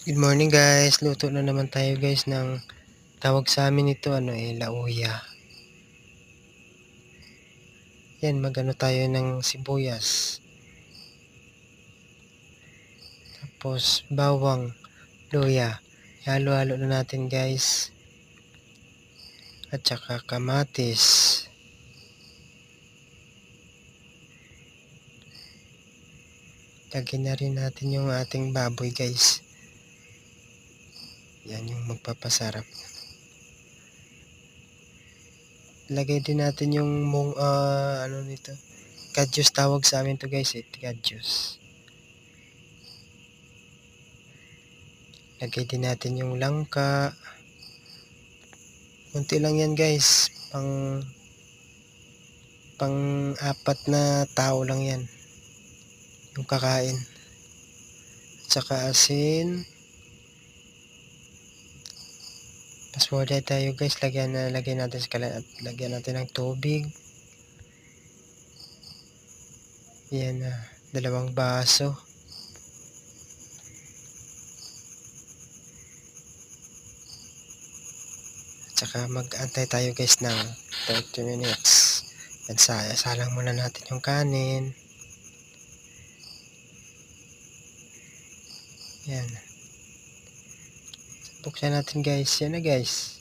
Good morning guys. Luto na naman tayo guys ng tawag sa amin ito ano eh lauya. Yan magano tayo ng sibuyas. Tapos bawang, luya. Halo-halo na natin guys. At saka kamatis. Lagyan na rin natin yung ating baboy guys. Yan yung magpapasarap. Lagay din natin yung mung ah, ano nito. Kadyos tawag sa amin to guys eh. Kadyos. Lagay din natin yung langka. Kunti lang yan guys. Pang pang apat na tao lang yan. Yung kakain. At saka asin. Pasword tayo guys. Lagyan na lagyan natin sa kalan lagyan natin ng tubig. Yan na. dalawang baso. At saka mag-antay tayo guys ng 30 minutes. Yan sa salang muna natin yung kanin. Yan. Buksan natin guys. Yan na guys.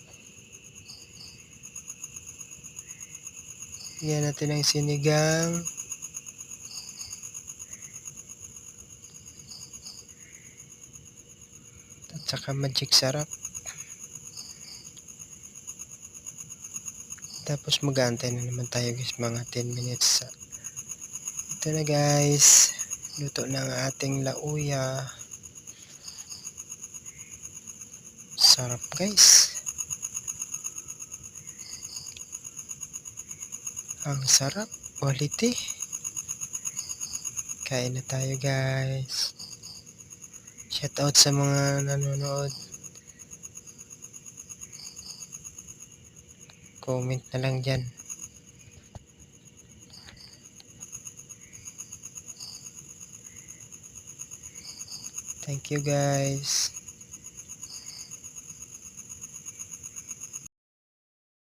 Yan natin ang sinigang. At saka magic sarap. Tapos mag-aantay na naman tayo guys mga 10 minutes. Ito na guys. Luto ang ating lauya. Sarap guys. Ang sarap. Quality. Kain na tayo guys. Shout out sa mga nanonood. Comment na lang dyan. Thank you guys.